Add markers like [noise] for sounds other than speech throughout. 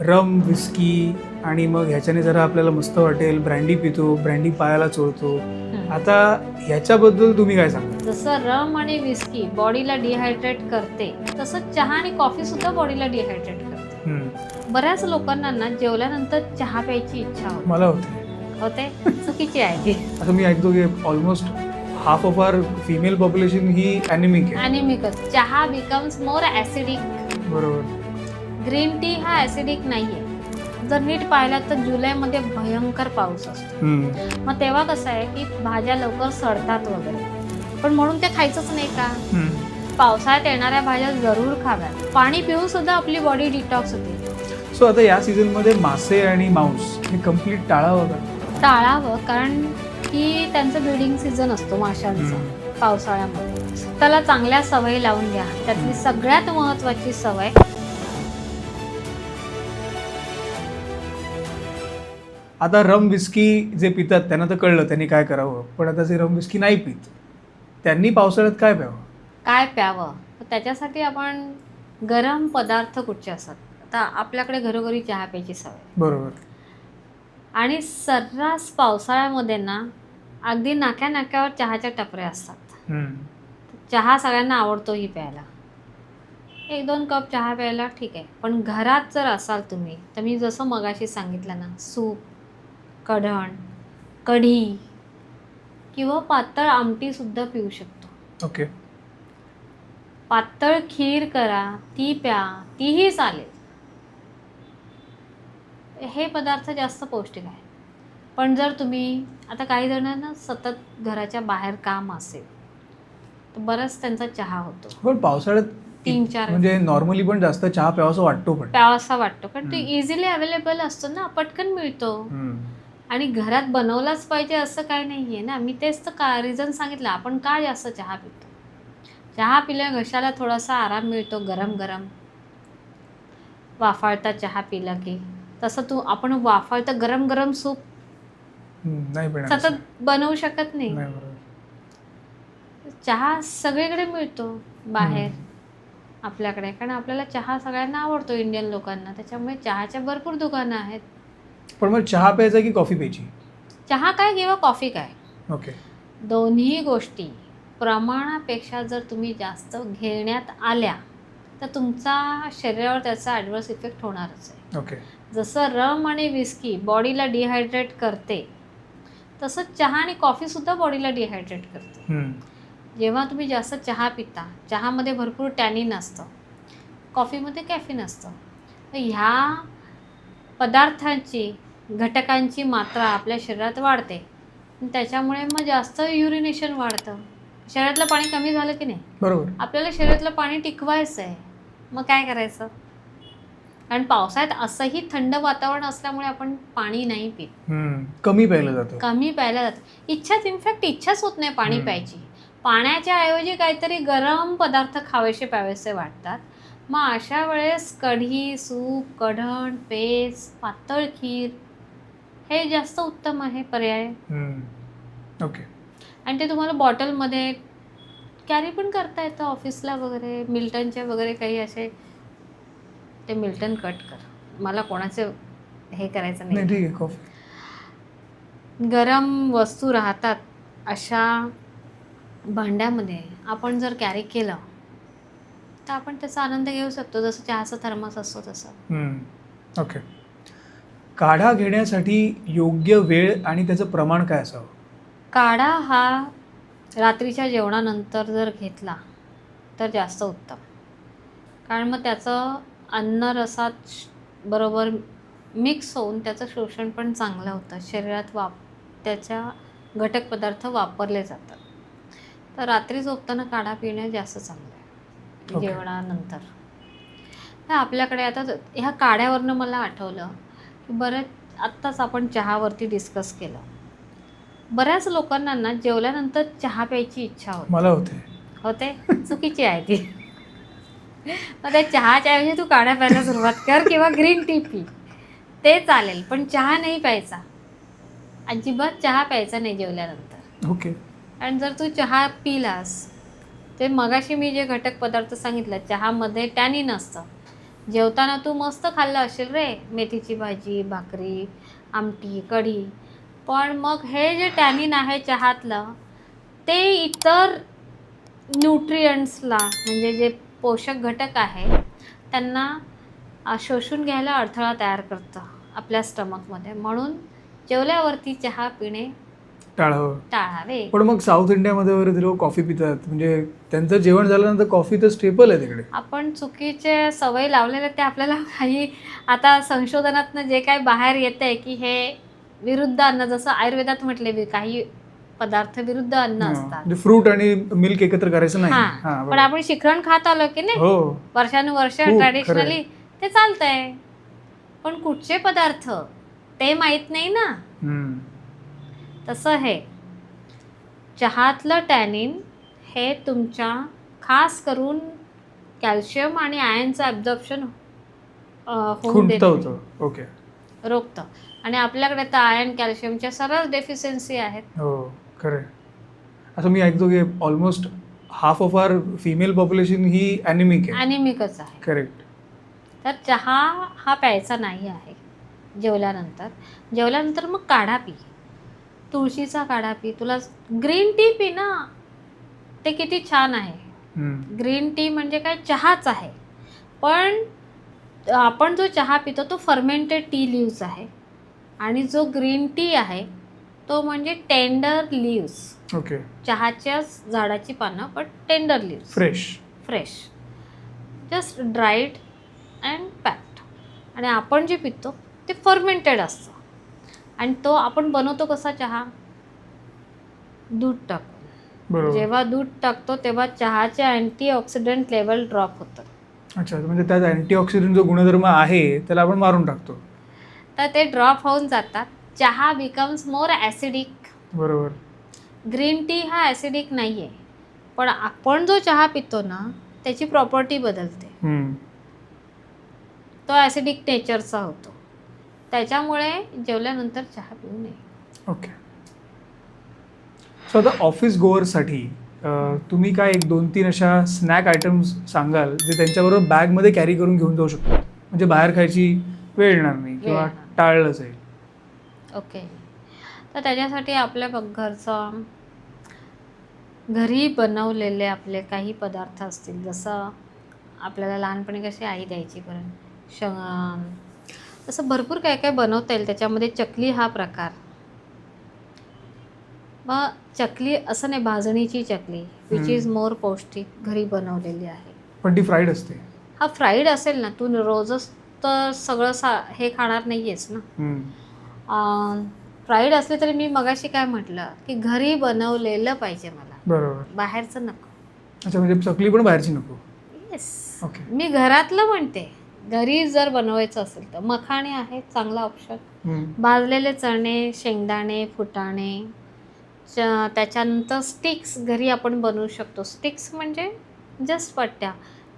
Rum whisky आणि मग ह्याच्याने जरा आपल्याला मस्त वाटेल. ब्रँडी पितो ब्रँडी पायाला चोळतो. आता ह्याच्याबद्दल तुम्ही काय सांगता जसं रम आणि विस्की बॉडीला डिहायड्रेट करते तसं चहा आणि कॉफी सुद्धा बॉडीला डिहायड्रेट करते. बऱ्याच लोकांना ना जेवल्यानंतर चहा प्यायची इच्छा होते. मला होते. होते? चुकीची आहे आता मी ऐकतो की almost half of are female population ही अॅनिमिक आहे. अॅनिमिकच चहा बिकम्स मोर ॲसिडिक बरोबर. ग्रीन टी हा ॲसिडिक नाहीये. जर नीट पाहिलं तर जुलैमध्ये भयंकर पाऊस असतो. मग तेव्हा कसं आहे की भाज्या लवकर सडतात वगैरे. पण म्हणून ते खायचंच नाही का. पावसाळ्यात येणाऱ्या भाज्या जरूर खाव्यात. पाणी पिऊन सुद्धा आपली बॉडी डिटॉक्स होते. सो आता या सीझनमध्ये मासे आणि मांस हे कंप्लीट टाळावं का? टाळावं कारण की त्यांचं ब्रिडिंग सीझन असतो माशांचा. पावसाळ्यामध्ये. त्याला चांगल्या सवयी लावून घ्या. त्यातली सगळ्यात महत्वाची सवय आता रम विस्की जे पितात त्यांना तर कळलं त्यांनी काय करावं? पण आता जे रम विस्की नाही पित त्यांनी पावसाळ्यात काय प्यावं? काय प्यावं? त्याच्यासाठी आपण गरम पदार्थ कुठचे असतात? आता आपल्याकडे घरोघरी चहा प्यायची सवय. बरोबर. आणि सर्रास पावसाळ्यामध्ये ना अगदी नाक्या नाक्यावर चहाच्या टपऱ्या असतात. हम्म, चहा सगळ्यांना आवडतो ही प्यायला. एक दोन कप चहा प्यायला ठीक आहे. पण घरात जर असाल तुम्ही तर मी जसं मगाशी सांगितलं ना सूप कढण कढी किंवा पातळ आमटीसुद्धा पिऊ शकतो. ओके. पातळ खीर करा ती प्या तीही चालेल. हे पदार्थ जास्त पौष्टिक आहे पण जर तुम्ही आता काही जणांना सतत घराच्या बाहेर काम असेल तर बराच त्यांचा चहा होतो. पण पावसाळ्यात तीन चार म्हणजे नॉर्मली पण जास्त चहा प्यावासा वाटतो पण. प्यावासा वाटतो. कारण तो. इझिली अवेलेबल असतो ना पटकन मिळतो. आणि घरात बनवलाच पाहिजे असं काही नाही आहे ना? मी तेच तर का रिझन सांगितलं. आपण का जास्त चहा पितो? चहा पिल्या घशाला थोडासा आराम मिळतो गरम गरम वाफाळता चहा पिला की. तसं तू आपण वाफाळतं गरम गरम सूप सतत बनवू शकत नाही. चहा सगळीकडे मिळतो बाहेर. आपल्याकडे. कारण आपल्याला चहा सगळ्यांना आवडतो इंडियन लोकांना. त्याच्यामुळे चहाच्या भरपूर दुकानं आहेत. पण मग चहा प्यायचा की कॉफी प्यायची? चहा काय किंवा कॉफी काय? ओके. दोन्ही गोष्टी प्रमाणापेक्षा जर तुम्ही जास्त घेण्यात आल्या तर तुमचा शरीरावर त्याचा ॲडवर्स इफेक्ट होणारच आहे. ओके. जसं रम आणि विस्की बॉडीला डिहायड्रेट करते तसंच चहा आणि कॉफीसुद्धा बॉडीला डिहायड्रेट करते. जेव्हा तुम्ही जास्त चहा पिता चहामध्ये भरपूर टॅनिन असतं कॉफीमध्ये कॅफिन असतं. तर ह्या पदार्थांची घटकांची मात्रा आपल्या शरीरात वाढते. त्याच्यामुळे मग जास्त युरिनेशन वाढतं. शरीरातलं पाणी कमी झालं की नाही? बरोबर. आपल्याला शरीरातलं पाणी टिकवायचं आहे. मग काय करायचं? कारण पावसाळ्यात असंही थंड वातावरण असल्यामुळे आपण पाणी नाही पित. हम्म, कमी प्यायलं जातं. कमी प्यायला जातं. इच्छाच इनफॅक्ट इच्छाच होत नाही पाणी हम्म. प्यायची. पाण्याच्या ऐवजी काहीतरी गरम पदार्थ खावेसे प्यावेसे वाटतात. मग अशा वेळेस कढी सूप कढण पेज पातळ खीर हे जास्त उत्तम आहे पर्याय. ओके. आणि ते तुम्हाला बॉटलमध्ये कॅरी पण करता येतं ऑफिसला वगैरे मिल्टनचे वगैरे काही असे. ते मिल्टन कट कर. मला कोणाचे हे करायचं नाही. गरम वस्तू राहतात अशा भांड्यामध्ये आपण जर कॅरी केलं तर आपण त्याचा आनंद घेऊ शकतो जसं चहाचा थर्मास असतो तसं. ओके काढा घेण्यासाठी योग्य वेळ आणि त्याचं प्रमाण काय असावं? काढा हा रात्रीच्या जेवणानंतर जर घेतला तर जास्त उत्तम. कारण मग त्याचं अन्नरसात श- बरोबर मिक्स होऊन त्याचं शोषण पण चांगलं होतं. शरीरात वाप त्याच्या घटक पदार्थ वापरले जातात. तर रात्री झोपताना काढा पिणं जास्त चांगलं. Okay. जेवणानंतर. तर आपल्याकडे आता ह्या काढ्यावरनं मला आठवलं की बरं आत्ताच आपण चहावरती डिस्कस केलं. बऱ्याच लोकांना ना जेवल्यानंतर चहा प्यायची इच्छा होते. मला होते. होते? चुकीची आहे ती. मग त्या चहाच्या ऐवजी तू काढ्या प्यायला सुरुवात कर किंवा ग्रीन टी पी. ते चालेल पण चहा नाही प्यायचा. अजिबात चहा प्यायचा नाही जेवल्यानंतर. ओके आणि जर तू चहा पिलास ते मगाशी मी जे घटक पदार्थ सांगितलं चहामध्ये टॅनिन असतं जेवताना तू मस्त खाल्लं असेल रे मेथीची भाजी भाकरी आमटी कढी. पण मग हे जे टॅनिन आहे चहातलं ते इतर न्यूट्रियंट्सला म्हणजे जे पोषक घटक आहे त्यांना शोषून घ्यायला अडथळा तयार करतं आपल्या स्टमकमध्ये म्हणून जेवल्यावरती चहा पिणे टाळावं. टाळावे. पण मग साऊथ इंडियामध्ये वगैरे ते लोक कॉफी पितात. म्हणजे त्यांचं जेवण झाल्यानंतर कॉफी तर स्टेपल आहे तिकडे. आपण चुकीचे सवय लावलेले ते आपल्याला काही आता संशोधनातनं जे काही बाहेर येत आहे की हे विरुद्ध अन्न जसं आयुर्वेदात म्हटले काही पदार्थ विरुद्ध अन्न असतात. म्हणजे फ्रूट आणि मिल्क एकत्र करायचं नाही. पण. आपण शिखरण खात आलो की नाही? हो. वर्षानुवर्ष ट्रॅडिशनली ते चालतंय. पण कुठचे पदार्थ? ते माहीत नाही ना. तसं हे. चहातलं टॅनिन हे तुमच्या खास करून कॅल्शियम आणि आयनचं ॲब्झॉर्प्शन होऊन देत. ओके. रोखतं. आणि आपल्याकडे तर आयन कॅल्शियमच्या सर्व डेफिशियन्सी आहेत. हो खरं असं मी ऐकतो की almost half of our female population ही अॅनिमिक आहे. अॅनिमिकच आहे. करेक्ट तर चहा हा प्यायचा नाही आहे. जेवल्यानंतर. जेवल्यानंतर मग काढा पी तुळशीचा काढा पी. तुला ग्रीन टी पी ना ते किती छान आहे. ग्रीन टी म्हणजे काय? चहाच आहे. पण आपण जो चहा पितो तो फर्मेंटेड टी लिव्स आहे. आणि जो ग्रीन टी आहे तो म्हणजे टेंडर लिव्स. ओके. चहाच्याच झाडाची पानं पण tender leaves. Fresh. Fresh. Just dried and packed. आणि आपण जे पितो ते फर्मेंटेड असतं. आणि तो आपण बनवतो कसा चहा? दूध टाकून. जेव्हा दूध टाकतो तेव्हा चहाचे अँटीऑक्सिडंट लेवल ड्रॉप होतं. अच्छा म्हणजे त्यात अँटीऑक्सिडंट जो गुणधर्म आहे त्याला आपण मारून टाकतो. तर ते ड्रॉप होऊन जातात. चहा बिकम्स मोर ॲसिडिक बरोबर. ग्रीन टी हा ॲसिडिक नाही आहे पण आपण जो चहा पितो ना त्याची प्रॉपर्टी बदलते. तो ॲसिडिक नेचरचा होतो. त्याच्यामुळे जेवल्यानंतर चहा पिऊ नये. ओके सो आता ऑफिस गोअरसाठी तुम्ही काय एक दोन तीन अशा स्नॅक आयटम्स सांगाल जे त्यांच्याबरोबर बॅगमध्ये कॅरी करून घेऊन जाऊ शकतो? म्हणजे बाहेर खायची वेळ येणार नाही किंवा. टाळलं जाईल. ओके तर त्याच्यासाठी आपल्या घरचं घरी बनवलेले आपले काही पदार्थ असतील जसं आपल्याला लहानपणी कशी आई द्यायची बरं शेंग तसं भरपूर काय काय बनवता येईल त्याच्यामध्ये चकली हा प्रकार. मग चकली असं नाही भाजणीची चकली विच. इज मोर पौष्टिक घरी बनवलेली आहे. पण ती फ्राईड असते. हा फ्राईड असेल ना तू रोजच तर सगळं सा हे खाणार नाही आहेस ना. फ्राईड असले तरी मी मगाशी काय म्हटलं की घरी बनवलेलं पाहिजे मला. बरोबर. बाहेरचं नको. अच्छा म्हणजे चकली पण बाहेरची नको. येस ओके मी घरातलं म्हणते. घरी जर बनवायचं असेल तर मखाणे आहे चांगला ऑप्शन. भाजलेले चणे शेंगदाणे फुटाणे त्याच्यानंतर स्टिक्स घरी आपण बनवू शकतो. स्टिक्स म्हणजे जस्ट पट्ट्या.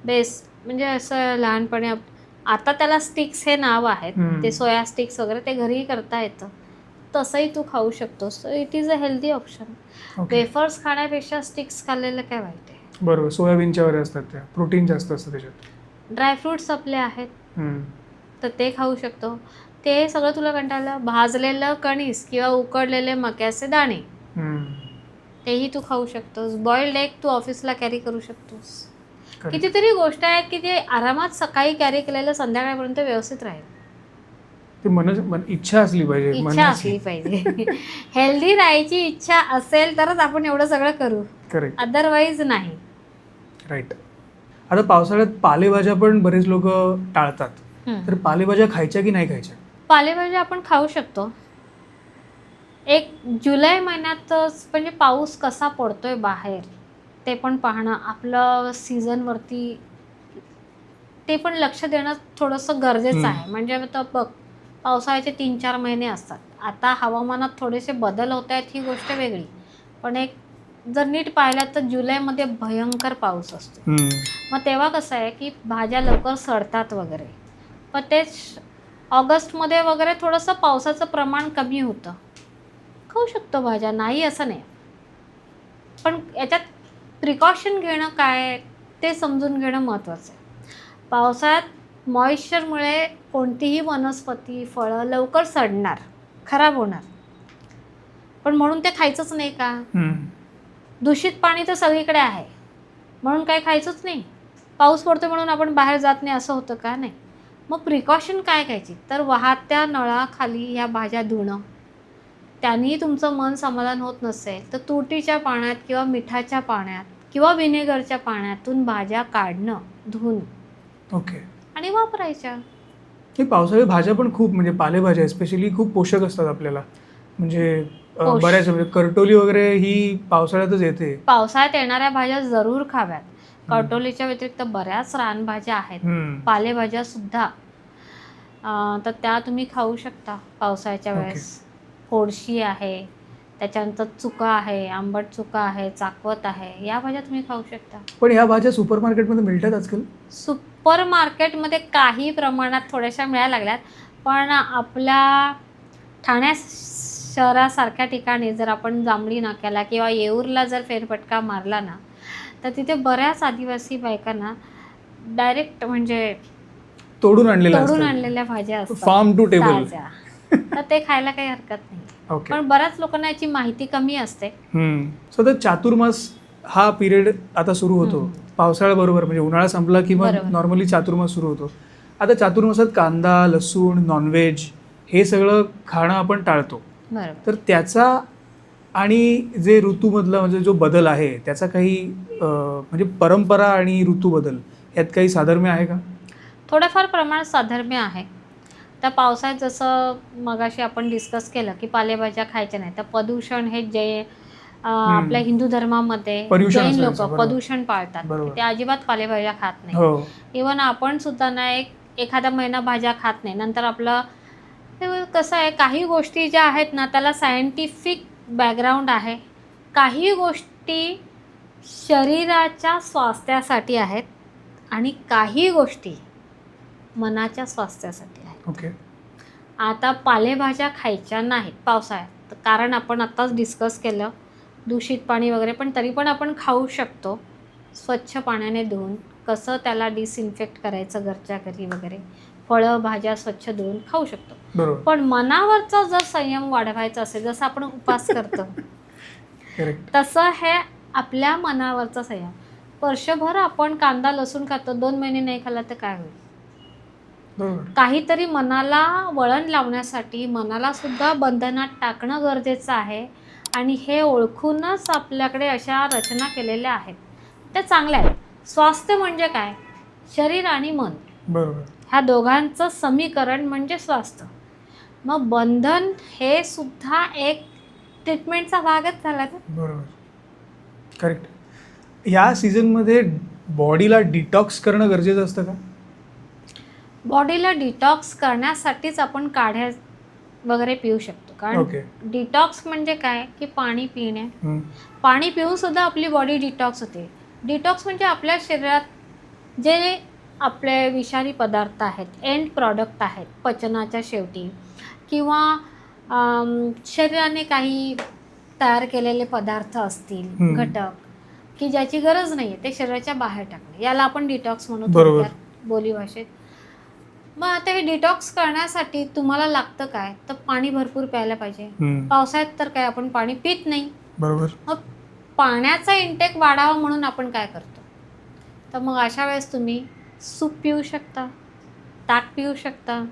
बेस म्हणजे असं लहानपणी आता त्याला स्टिक्स हे नाव आहेत. ते सोया स्टिक्स वगैरे ते घरी करता येतं. तसंही तू खाऊ शकतोस it is a healthy option wafers खाण्यापेक्षा स्टिक्स खाल्लेलं काय वाईट आहे? बरोबर. सोयाबीनच्या वगैरे असतात त्या. प्रोटीन जास्त असतं त्याच्यात. ड्रायफ्रूट्स आपले आहेत. तर ते खाऊ शकतो. ते सगळं तुला कंटाळलं? भाजलेलं कणीस किंवा उकडलेले मक्याचे दाणे. तेही तू खाऊ शकतोस. बॉइल्ड एग तू ऑफिसला कॅरी करू शकतोस. कितीतरी गोष्ट आहेत की जे आरामात सकाळी कॅरी केलेलं संध्याकाळपर्यंत व्यवस्थित राहील. ती मन इच्छा असली पाहिजे इच्छा असली पाहिजे. [laughs] हेल्दी राहायची इच्छा असेल तरच आपण एवढं सगळं करू. करेक्ट अदरवाईज नाही. राईट आता पावसाळ्यात पालेभाज्या पण बरेच लोक टाळतात. तर पालेभाज्या खायच्या की नाही खायच्या? पालेभाज्या आपण खाऊ शकतो. एक जुलै महिन्यातच म्हणजे पाऊस कसा पडतोय बाहेर ते पण पाहणं आपलं सीझनवरती ते पण लक्ष देणं थोडंसं गरजेचं. आहे. म्हणजे आता बघ पावसाळ्याचे तीन चार महिने असतात. आता हवामानात थोडेसे बदल होत आहेत ही गोष्ट वेगळी. पण एक जर नीट पाहिलं तर जुलैमध्ये भयंकर पाऊस असतो. मग तेव्हा कसं आहे की भाज्या लवकर सडतात वगैरे. पण तेच ऑगस्टमध्ये वगैरे थोडंसं पावसाचं प्रमाण कमी होतं. खाऊ शकतो भाज्या नाही असं नाही. पण याच्यात प्रिकॉशन घेणं काय ते समजून घेणं महत्त्वाचं आहे. पावसाळ्यात मॉइश्चरमुळे कोणतीही वनस्पती फळं लवकर सडणार खराब होणार. पण म्हणून ते खायचंच नाही का. दूषित पाणी तर सगळीकडे आहे. म्हणून काही खायचंच नाही. पाऊस पडतो म्हणून आपण बाहेर जात नाही असं होतं का? नाही. मग प्रिकॉशन काय घ्यायची? तर वाहत्या नळाखाली ह्या भाज्या धुणं. त्यांनी तुमचं मन समाधान होत नसेल तर तुरटीच्या पाण्यात किंवा मिठाच्या पाण्यात किंवा विनेगरच्या पाण्यातून भाज्या काढणं धुवून ओके. आणि वापरायच्या. हे पावसाळी भाज्या पण खूप म्हणजे पालेभाज्या स्पेशली खूप पोषक असतात आपल्याला. म्हणजे बऱ्याच म्हणजे करटोली वगैरे ही पावसाळ्यातच येते. पावसाळ्यात येणाऱ्या भाज्या जरूर खाव्यात. कटोलीच्या व्यतिरिक्त बऱ्याच रानभाज्या आहेत. पालेभाज्या सुद्धा. तर त्या तुम्ही खाऊ शकता पावसाळ्याच्या. वेळेस. फोडशी आहे त्याच्यानंतर चुका आहे आंबट चुका आहे चाकवत आहे या भाज्या तुम्ही खाऊ शकता. पण ह्या भाज्या सुपर मार्केटमध्ये मिळतात आजकाल? सुपर मार्केटमध्ये काही प्रमाणात थोड्याशा मिळायला लागल्यात पण आपल्या ठाण्या शहरासारख्या ठिकाणी जर आपण जांभळी नाक्याला किंवा येऊरला जर फेरफटका मारला ना तर तिथे बऱ्याच आदिवासी बायकांना डायरेक्ट म्हणजे तोडून आणलेल्या तोडून आणलेल्या भाज्या फार्म टू टेबल. तर ते खायला काही हरकत नाही. ओके पण बऱ्याच लोकांना याची माहिती कमी असते. सो तर चातुर्मास हा पिरियड आता सुरू होतो. हम्म. पावसाळ्याबरोबर म्हणजे उन्हाळा संपला की मग बरोबर. नॉर्मली चातुर्मास सुरू होतो. आता चातुर्मासात कांदा लसूण नॉनव्हेज हे सगळं खाणं आपण टाळतो. बरोबर तर त्याचा आणि जे ऋतूमधला म्हणजे जो बदल आहे त्याचा काही म्हणजे परंपरा आणि ऋतू बदल यात काही साधर्म्य आहे का? थोड्याफार प्रमाणात साधर्म्य आहे. तर पावसाळ्यात जसं मगाशी आपण डिस्कस केलं की पालेभाज्या खायच्या नाही तर प्रदूषण हे जै आपल्या हिंदू धर्मामध्ये जैन लोक. प्रदूषण पाळतात. ते अजिबात पालेभाज्या खात नाही हो. इवन आपण सुद्धा ना एक एखादा महिना भाज्या खात नाही नंतर आपलं कसं आहे काही गोष्टी ज्या आहेत ना त्याला सायंटिफिक बॅकग्राऊंड आहे. काही गोष्टी शरीराच्या स्वास्थ्यासाठी आहेत आणि काही गोष्टी मनाच्या स्वास्थ्यासाठी आहेत. ओके. आता पालेभाज्या खायच्या नाहीत पावसाळ्यात. कारण आपण आत्ताच डिस्कस केलं दूषित पाणी वगैरे पण तरी पण आपण खाऊ शकतो. स्वच्छ पाण्याने धुवून कसं त्याला डिसइन्फेक्ट करायचं घरच्या घरी वगैरे. फळं भाज्या स्वच्छ धुवून खाऊ शकतो. पण मनावरचा जर संयम वाढवायचा असेल जसं आपण उपास करतो [laughs] तसं हे आपल्या मनावरचा संयम. वर्षभर आपण कांदा लसूण खातो दोन महिने नाही खाल्ला तर काय होईल? काहीतरी मनाला वळण लावण्यासाठी मनाला सुद्धा बंधनात टाकणं गरजेचं आहे आणि हे ओळखूनच आपल्याकडे अशा रचना केलेल्या आहेत. त्या चांगल्या आहेत. स्वास्थ्य म्हणजे काय? शरीर आणि मन. बरोबर. ह्या दोघांचं समीकरण म्हणजे स्वास्थ्य. मग बंधन हे सुद्धा एक ट्रीटमेंटचा भागच झाला ना? बरोबर. करेक्ट या सीझनमध्ये बॉडीला डिटॉक्स करणं गरजेचं असतं का? बॉडीला डिटॉक्स करण्यासाठीच आपण काढ्या वगैरे पिऊ शकतो. कारण डिटॉक्स म्हणजे काय? की पाणी पिणे. पाणी पिऊन सुद्धा आपली बॉडी डिटॉक्स होते. डिटॉक्स म्हणजे आपल्या शरीरात जे आपले विषारी पदार्थ आहेत एंड प्रॉडक्ट आहेत पचनाच्या शेवटी. किंवा शरीराने काही तयार केलेले पदार्थ असतील. घटक की ज्याची गरज नाही आहे ते शरीराच्या बाहेर टाकणे. याला आपण डिटॉक्स म्हणू बरोबर. थोडक्यात बोलीभाषेत मग आता हे डिटॉक्स करण्यासाठी तुम्हाला लागतं काय? तर पाणी भरपूर प्यायला पाहिजे. पावसाळ्यात तर काय आपण पाणी पित नाही. बरोबर. मग पाण्याचा इंटेक वाढावा म्हणून आपण काय करतो? तर मग अशा वेळेस तुम्ही सूप पिऊ शकता ताक पिऊ शकता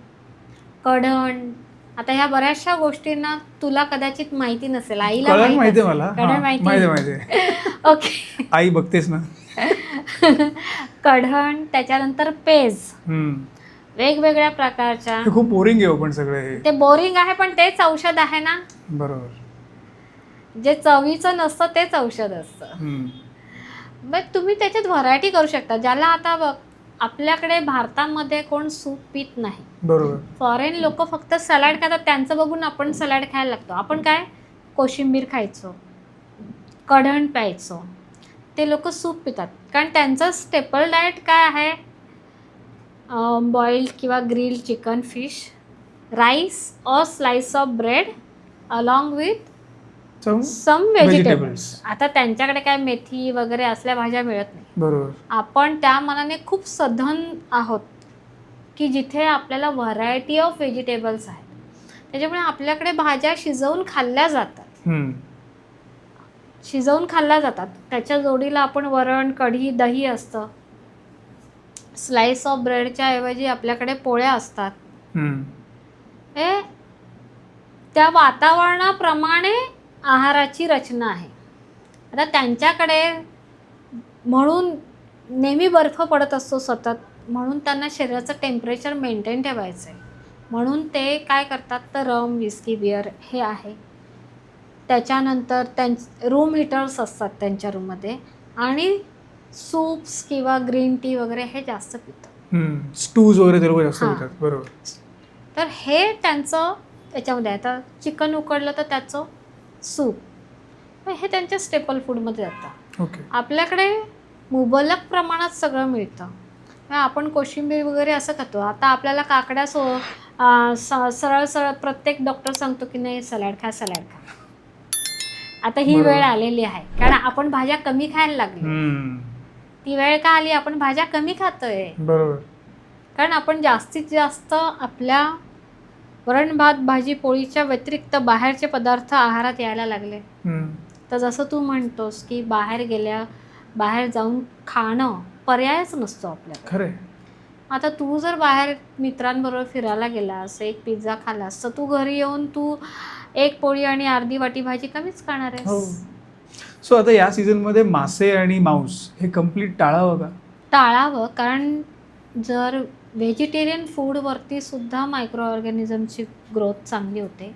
कढण आता ह्या बऱ्याचशा गोष्टींना तुला कदाचित माहिती नसेल आईला कळण माहिती आहे असेल. मला. कढण हा, माहिती. [laughs] ओके. आई बघतेस ना. [laughs] कढण त्याच्यानंतर पेज. हम्म. वेगवेगळ्या प्रकारच्या. हे खूप बोरिंग आहे हो पण सगळं हे. ते बोरिंग आहे पण तेच औषध आहे ना? बरोबर. जे चवीचं नसतं तेच औषध असतं. हम्म. मग तुम्ही त्याच्यात व्हरायटी करू शकता. ज्याला आता बघ आपल्याकडे भारतामध्ये कोण सूप पित नाही. बरोबर. फॉरेन लोक फक्त सलाड खातात त्यांचं बघून आपण सलाड खायला लागतो. आपण काय? कोशिंबीर खायचो कढण प्यायचो ते लोक सूप पितात. कारण त्यांचं स्टेपल डाएट काय आहे? बॉइल्ड किंवा grill chicken fish rice or slice of bread along with some. Vegetables आता त्यांच्याकडे काय मेथी वगैरे असल्या भाज्या मिळत नाही. बरोबर. आपण त्या मनाने खूप सधन आहोत की जिथे आपल्याला व्हरायटी ऑफ व्हेजिटेबल्स आहेत. त्याच्यामुळे आपल्याकडे भाज्या शिजवून खाल्ल्या जातात. शिजवून खाल्ल्या जातात. त्याच्या जोडीला आपण वरण कढी दही असतं. स्लाइस ऑफ ब्रेडच्या ऐवजी आपल्याकडे पोळ्या असतात. हे त्या वातावरणाप्रमाणे आहाराची रचना आहे. आता त्यांच्याकडे म्हणून नेहमी बर्फ पडत असतो सतत म्हणून त्यांना शरीराचं टेम्परेचर मेंटेन ठेवायचं आहे म्हणून ते काय करतात? तर रम विस्की बिअर हे आहे. त्याच्यानंतर त्यां रूम हिटर्स असतात त्यांच्या रूममध्ये आणि सूप्स किंवा ग्रीन टी वगैरे हे जास्त पितात. स्टूज वगैरे बरोबर. तर हे त्यांचं त्याच्यामध्ये आता चिकन उकडलं तर त्याचं सूप हे त्यांच्या स्टेपल फूडमध्ये जातं आपल्याकडे मुबलक प्रमाणात सगळं मिळतं. आपण कोशिंबीर वगैरे असं खातो. आता आपल्याला काकड्या सो सरळ सरळ प्रत्येक डॉक्टर सांगतो की नाही सलाड खा सलाड खा. आता ही. वेळ आलेली आहे. कारण आपण भाज्या कमी खायला लागलो. ती वेळ का आली? आपण भाज्या कमी खातोय. कारण आपण जास्तीत जास्त आपल्या वरण भात भाजी पोळीच्या व्यतिरिक्त बाहेरचे पदार्थ आहारात यायला लागले. तर जसं तू म्हणतोस की बाहेर गेल्या बाहेर जाऊन खाणं पर्यायच नसतो आपल्याला. खरंय. आता तू जर बाहेर मित्रांबरोबर फिरायला गेलास एक पिझ्झा खाल्लास तर तू घरी येऊन तू एक पोळी आणि अर्धी वाटी भाजी कमीच खाणार हो. आहेस सो आता या सीझनमध्ये मासे आणि मांस हे कंप्लीट टाळावं का? टाळावं कारण जर व्हेजिटेरियन फूडवरती सुद्धा मायक्रो ऑर्गॅनिझमची ग्रोथ चांगली होते.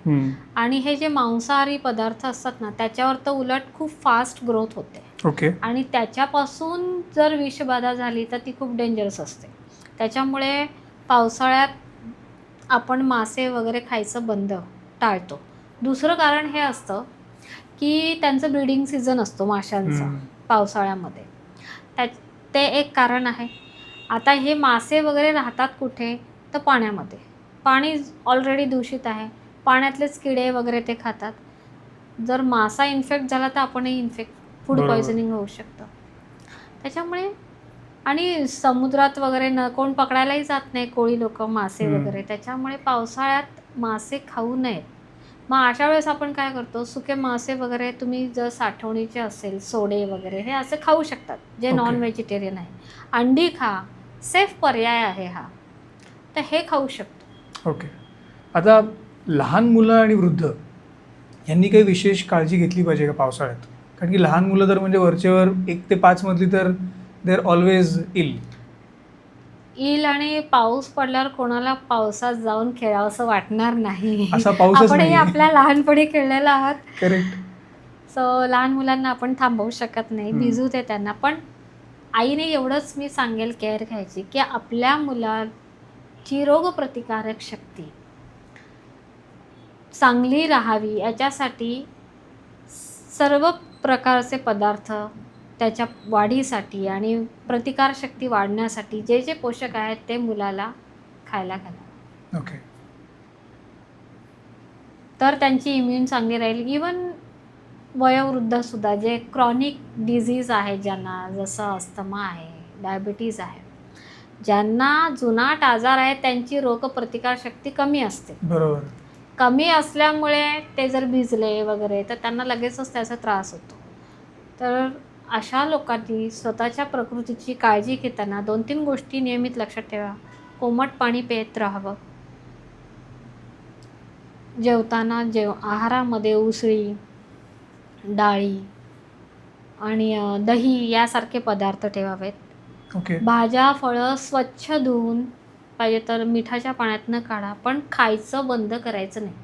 आणि हे जे मांसाहारी पदार्थ असतात ना त्याच्यावर तर उलट खूप फास्ट ग्रोथ होते. ओके आणि त्याच्यापासून जर विषबाधा झाली तर ती खूप डेंजरस असते. त्याच्यामुळे पावसाळ्यात आपण मासे वगैरे खायचं बंद टाळतो. दुसरं कारण हे असतं की त्यांचं ब्रीडिंग सीझन असतो माशांचा. पावसाळ्यामध्ये. त्या ते एक कारण आहे. आता हे मासे वगैरे राहतात कुठे? तर पाण्यामध्ये. पाणी ऑलरेडी दूषित आहे. पाण्यातलेच किडे वगैरे ते खातात. जर मासा इन्फेक्ट झाला तर आपणही इन्फेक्ट फूड. पॉयझनिंग होऊ शकतं. त्याच्यामुळे आणि समुद्रात वगैरे न कोण पकडायलाही जात नाही कोळी लोक मासे. वगैरे. त्याच्यामुळे पावसाळ्यात मासे खाऊ नयेत. मग अशा वेळेस आपण काय करतो? सुके मासे वगैरे तुम्ही जर साठवणीचे असेल सोडे वगैरे हे असे खाऊ शकतात जे ओके. नॉन व्हेजिटेरियन आहे. अंडी खा. सेफ पर्याय आहे हा. तर हे खाऊ शकतो. ओके आता लहान मुलं आणि वृद्ध यांनी काही विशेष काळजी घेतली पाहिजे का पावसाळ्यात? कारण की लहान मुलं तर म्हणजे वरचेवर एक ते पाच मधली तर दे आर ऑलवेज इल येईल आणि पाऊस पडल्यावर कोणाला पावसात जाऊन खेळावंसं वाटणार नाही. आपणही आपल्या लहानपणी खेळलेलो आहात. करेक्ट सो लहान मुलांना आपण थांबवू शकत नाही. भिजू दे त्यांना. पण आईने एवढंच मी सांगेल केअर घ्यायची की आपल्या मुलाची रोगप्रतिकारक शक्ती चांगली राहावी याच्यासाठी सर्व प्रकारचे पदार्थ त्याच्या वाढीसाठी आणि प्रतिकारशक्ती वाढण्यासाठी जे जे पोषक आहेत ते मुलाला खायला घाला ओके तर त्यांची इम्युन चांगली राहील. इवन वयोवृद्धसुद्धा जे क्रॉनिक डिझीज आहे ज्यांना जसं अस्थमा आहे डायबिटीज आहे ज्यांना जुनाट आजार आहे त्यांची रोगप्रतिकारशक्ती कमी असते. बरोबर. कमी असल्यामुळे ते जर भिजले वगैरे तर त्यांना लगेचच त्याचा त्रास होतो. तर अशा लोकांनी स्वतःच्या प्रकृतीची काळजी घेताना दोन तीन गोष्टी नियमित लक्षात ठेवा. कोमट पाणी पित राहावं. जेवताना जेव आहारामध्ये उसळी डाळी आणि दही यासारखे पदार्थ ठेवावेत. ओके. भाज्या फळं स्वच्छ धुवून पाहिजे तर मिठाच्या पाण्यातनं काढा पण खायचं बंद करायचं नाही.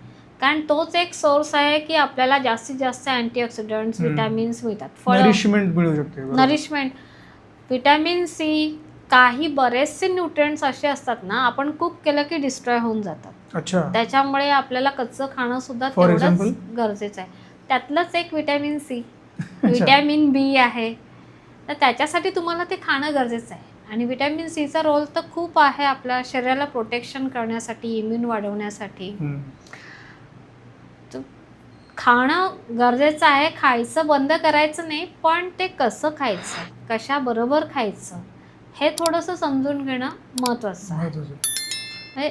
कारण तोच एक सोर्स आहे की आपल्याला जास्तीत जास्त अँटीऑक्सिडंट्स. विटॅमिन्स मिळतात. फळं. नरिशमेंट मिळू शकते. नरिशमेंट विटॅमिन सी काही बरेचसे न्यूट्रिएंट्स असे असतात ना आपण कुक केलं की डिस्ट्रॉय होऊन जातात. अच्छा. त्याच्यामुळे आपल्याला कच्चं खाणं सुद्धा तेवढंच? गरजेचं आहे. त्यातलंच एक विटॅमिन सी. [laughs] विटॅमिन बी आहे. तर त्याच्यासाठी तुम्हाला ते खाणं गरजेचं आहे. आणि विटॅमिन सीचा रोल तर खूप आहे आपल्या शरीराला प्रोटेक्शन करण्यासाठी इम्युन वाढवण्यासाठी. खाणं गरजेचं आहे. खायचं बंद करायचं नाही पण ते कसं खायचं? कशाबरोबर खायचं? हे थोडंसं समजून घेणं महत्त्वाचं आहे. म्हणजे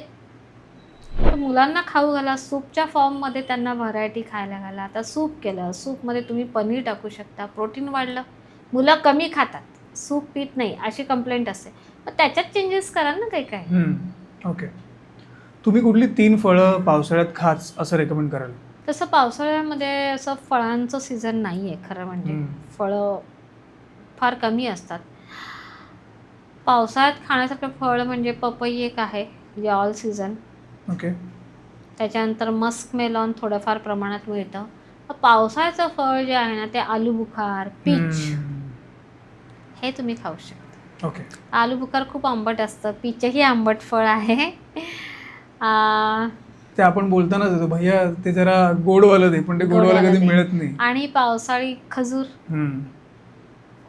तर मुलांना खाऊ घाला सूपच्या फॉर्ममध्ये त्यांना व्हरायटी खायला घाला. आता सूप केलं सूपमध्ये तुम्ही पनीर टाकू शकता प्रोटीन वाढलं मुलं कमी खातात सूप पित नाही अशी कंप्लेंट असते. मग त्याच्यात चेंजेस करा ना काही काय. ओके तुम्ही कुठली तीन फळं पावसाळ्यात खाच असं रेकमेंड कराल? तसं पावसाळ्यामध्ये असं फळांचं सीझन नाही आहे खरं म्हणजे. फळं फार कमी असतात. पावसाळ्यात खाण्यासारखं फळ म्हणजे पपई एक आहे जे ऑल सीझन ओके. त्याच्यानंतर मस्क मेलॉन थोडंफार प्रमाणात मिळतं. पावसाळ्याचं फळ जे आहे ना ते आलू बुखार पीच. हे तुम्ही खाऊ शकता. ओके. आलू बुखार खूप आंबट असतं. पीचही आंबट फळ आहे. ते आपण बोलतानाच येतो भैया ते जरा गोडवालं दे पण ते गोडवालं कधी. मिळत नाही. आणि पावसाळी खजूर.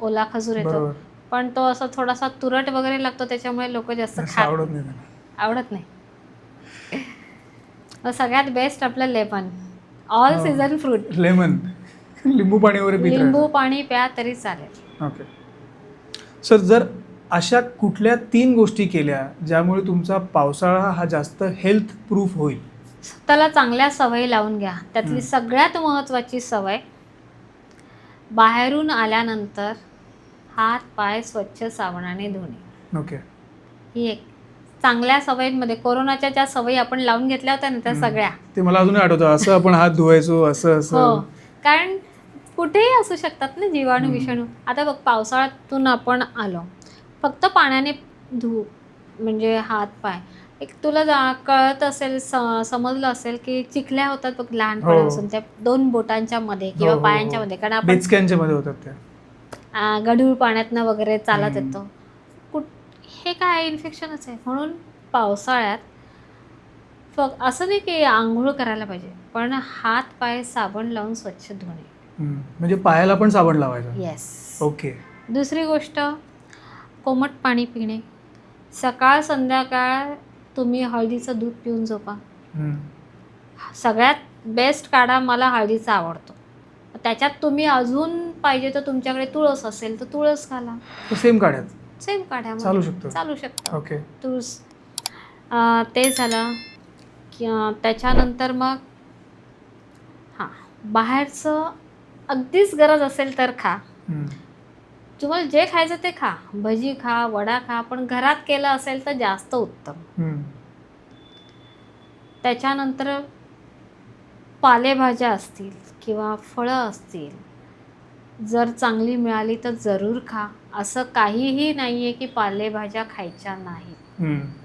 ओला खजूर येतो. पण तो असा थोडासा तुरट वगैरे लागतो त्याच्यामुळे लोक जास्त आवडत नाही. आवडत नाही. सगळ्यात बेस्ट आपलं lemon. All. Season fruit lemon. लिंबू पाणी वगैरे पित लिंबू. पाणी प्या तरी चालेल. ओके सर जर अशा कुठल्या तीन गोष्टी केल्या ज्यामुळे तुमचा पावसाळा हा जास्त हेल्थ प्रूफ होईल? स्वतःला चांगल्या सवयी लावून घ्या. त्यातली हं. सगळ्यात महत्त्वाची सवय बाहेरून आल्यानंतर हात पाय स्वच्छ साबणाने धुणे. ओके ही एक. चांगल्या सवयींमध्ये कोरोनाच्या ज्या सवयी आपण लावून घेतल्या होत्या ना त्या हं. सगळ्या. ते मला अजूनही आठवतं असं आपण हात धुवायचो असं हो. असं कारण कुठेही असू शकतात ना जीवाणू हं. विषाणू. आता बघ पावसाळ्यातून आपण आलो. फक्त पाण्याने धु म्हणजे हात पाय. एक तुला कळत असेल समजलं असेल की चिखल्या होतात बघ लहानपणापासून त्या दोन बोटांच्या मध्ये हो, किंवा हो, पायांच्या हो. मध्ये. कारण आपण बेचक्यांच्या मध्ये होतात त्या. आ, गढूळ पाण्यातनं वगैरे चालत हं. येतो. हे काय इन्फेक्शनच आहे. म्हणून पावसाळ्यात फक्त असं नाही की आंघोळ करायला पाहिजे पण हात पाय साबण लावून स्वच्छ धुणे. म्हणजे पायाला पण साबण लावायचं? येस ओके दुसरी गोष्ट कोमट पाणी पिणे. सकाळ संध्याकाळ तुम्ही हळदीचं दूध पिऊन झोपा. सगळ्यात बेस्ट काढा मला हळदीचा आवडतो. त्याच्यात तुम्ही अजून पाहिजे तर तुमच्याकडे तुळस असेल तर तुळस घाला. सेम काढ्यात सेम काढ्या चालू शकतं. चालू शकतं. ओके तुळस. ते झालं त्याच्यानंतर मग हां बाहेरचं अगदीच गरज असेल तर खा. तुम्हाला जे खायचं ते खा. भजी खा वडा खा पण घरात केलं असेल तर जास्त उत्तम. त्याच्यानंतर पालेभाज्या असतील किंवा फळं असतील जर चांगली मिळाली तर जरूर खा. असं काहीही नाही आहे की पालेभाज्या खायच्या नाहीत.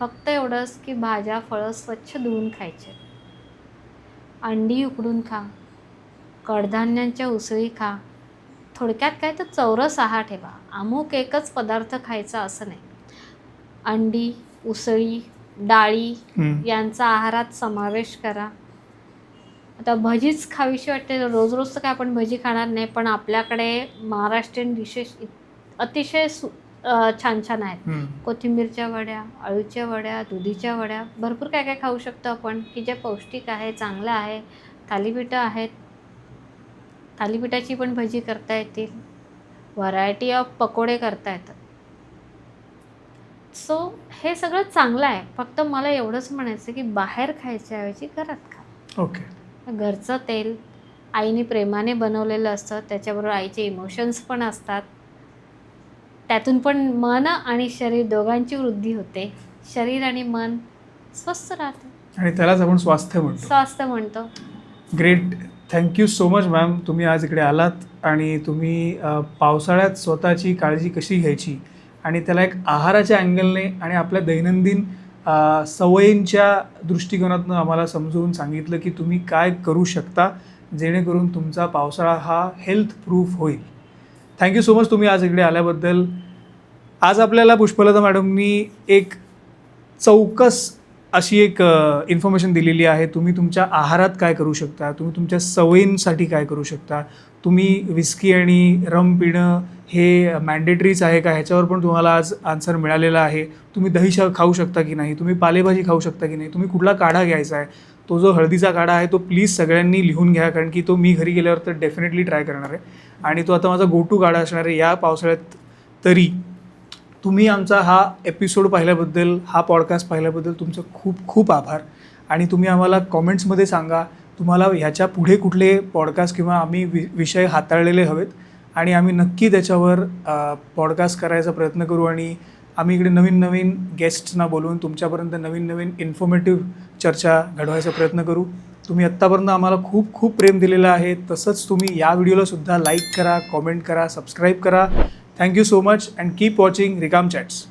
फक्त एवढंच की भाज्या फळं स्वच्छ धुवून खायचे. अंडी उकडून खा. कडधान्यांच्या उसळी खा. थोडक्यात काय तर चौरस आहार ठेवा. अमुक एकच पदार्थ खायचा असं नाही. अंडी उसळी डाळी. यांचा आहारात समावेश करा. आता भजीच खावीशी वाटते. रोज रोज तर काय आपण भजी खाणार नाही पण आपल्याकडे महाराष्ट्रीयन डिशेस अतिशय सु छान छान आहेत. कोथिंबीरच्या वड्या अळूच्या वड्या दुधीच्या वड्या भरपूर काय काय खाऊ शकतो आपण की जे पौष्टिक आहे चांगलं आहे थालीपीठं आहेत. थालीपीठाची पण भजी करता येतील. व्हरायटी ऑफ पकोडे करता येतात. सो हे सगळं चांगलं आहे. फक्त मला एवढंच म्हणायचं की बाहेर खायच्याऐवजी घरात खा. ओके घरचं तेल आईने प्रेमाने बनवलेलं असतं त्याच्याबरोबर आईचे इमोशन्स पण असतात. त्यातून पण मन आणि शरीर दोघांची वृद्धी होते. शरीर आणि मन स्वस्थ राहतं. आणि त्यालाच आपण स्वास्थ्य म्हणतो. स्वास्थ्य म्हणतो. Great thank you so much ma'am तुम्ही आज इकडे आलात आणि तुम्ही पावसाळ्यात स्वतःची काळजी कशी घ्यायची? आणि त्याला एक आहाराच्या अँगलने आणि आपल्या दैनंदिन सवयींच्या दृष्टिकोनातून आम्हाला समजवून सांगितलं की तुम्ही काय करू शकता जेणेकरून तुमचा पावसाळा हा हेल्थ प्रूफ होईल. थँक्यू सो मच तुम्ही आज इकडे आल्याबद्दल. आज आपल्याला पुष्पलता मॅडमनी एक चौकस अशी एक इन्फॉर्मेशन दिलेली आहे. तुम्ही तुमच्या आहारात काय करू शकता? तुम्ही तुमच्या सवयींसाठी काय करू शकता? तुम्ही विस्की आणि रम पिणं हे मॅन्डेटरीच आहे का? ह्याच्यावर पण तुम्हाला आज आन्सर मिळालेला आहे. तुम्ही दही श खाऊ शकता की नाही? तुम्ही पालेभाजी खाऊ शकता की नाही? तुम्ही कुठला काढा घ्यायचा आहे? तो जो हळदीचा काढा आहे तो प्लीज सगळ्यांनी लिहून घ्या कारण की तो मी घरी गेल्यावर तर डेफिनेटली ट्राय करणार आहे. आणि तो आता माझा गो टू काढा असणार आहे या पावसाळ्यात तरी. तुम्ही आमचा हा एपिसोड पाहिल्याबद्दल हा पॉडकास्ट पाहिल्याबद्दल तुमचं खूप खूप आभार. आणि तुम्ही आम्हाला कॉमेंट्समध्ये सांगा. तुम्हाला ह्याच्या पुढे कुठले पॉडकास्ट किंवा आम्ही वि विषय हाताळलेले हवेत. आणि आम्ही नक्की त्याच्यावर पॉडकास्ट करायचा प्रयत्न करू आणि आम्ही इकडे नवीन नवीन गेस्ट्सना बोलवून तुमच्यापर्यंत नवीन नवीन इन्फॉर्मेटिव्ह चर्चा घडवायचा प्रयत्न करू. तुम्ही आत्तापर्यंत आम्हाला खूप खूप प्रेम दिलेलं आहे. तसंच तुम्ही या व्हिडिओलासुद्धा लाईक करा कॉमेंट करा सबस्क्राईब करा. Thank you so much and keep watching रिकाम चॅट्स